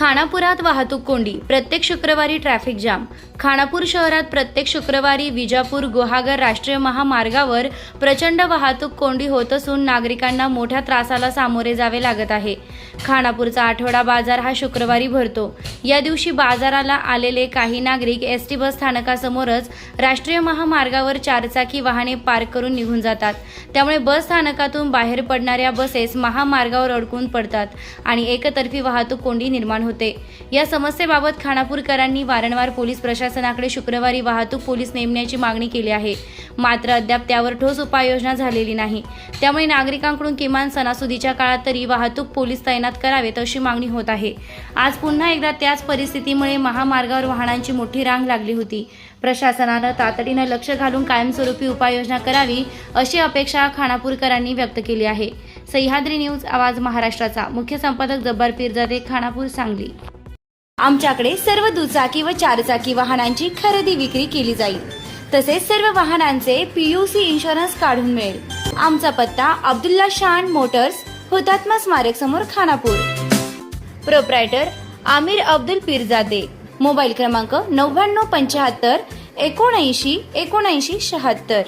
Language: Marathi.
खानापुरात वाहतूक कोंडी प्रत्येक शुक्रवारी ट्रॅफिक जाम. खानापूर शहरात प्रत्येक शुक्रवारी विजापूर गुहागर राष्ट्रीय महामार्गावर प्रचंड वाहतूक कोंडी होत असून नागरिकांना मोठ्या त्रासाला सामोरे जावे लागत आहे. खानापूरचा आठवडा बाजार हा शुक्रवारी भरतो. या दिवशी बाजाराला आलेले काही नागरिक एस टी बस स्थानकासमोरच राष्ट्रीय महामार्गावर चारचाकी वाहने पार्क करून निघून जातात. त्यामुळे बस स्थानकातून बाहेर पडणाऱ्या बसेस महामार्गावर अडकून पडतात आणि एकतर्फी वाहतूक कोंडी निर्माण होते. होते. या समस्येबाबत खानापूरकरांनी वारंवार पोलीस प्रशासनाकडे शुक्रवारी वाहतूक पोलीस नेमण्याची मागणी केली आहे. मात्र अद्याप त्यावर ठोस उपाययोजना झालेली नाही. त्यामुळे नागरिकांकडून किमान सणासुदीच्या काळात तरी वाहतूक पोलीस तैनात करावेत अशी मागणी होत आहे. आज पुन्हा एकदा त्याच परिस्थितीमुळे महामार्गावर वाहनांची मोठी रांग लागली होती. प्रशासनानं तातडीनं लक्ष घालून कायमस्वरूपी उपाययोजना करावी अशी अपेक्षा खानापूरकरांनी व्यक्त केली आहे. सह्याद्री न्यूज आवाज महाराष्ट्राचा. मुख्य संपादक जब्बार पिरजादे खानापूर सांगली. आमच्याकडे सर्व दुचाकी व चारचाकी वाहनांची खरेदी विक्री केली जाईल. तसेच सर्व वाहनांचे पीयूसी इन्शुरन्स काढून मिळेल. आमचा पत्ता अब्दुल्ला शान मोटर्स हुतात्मा स्मारक समोर खानापूर. प्रोप्रायटर आमिर अब्दुल पिरजादे. मोबाईल क्रमांक नव्याण्णव पंच्याहत्तर एकोणऐंशी एकोणऐंशी शहात्तर.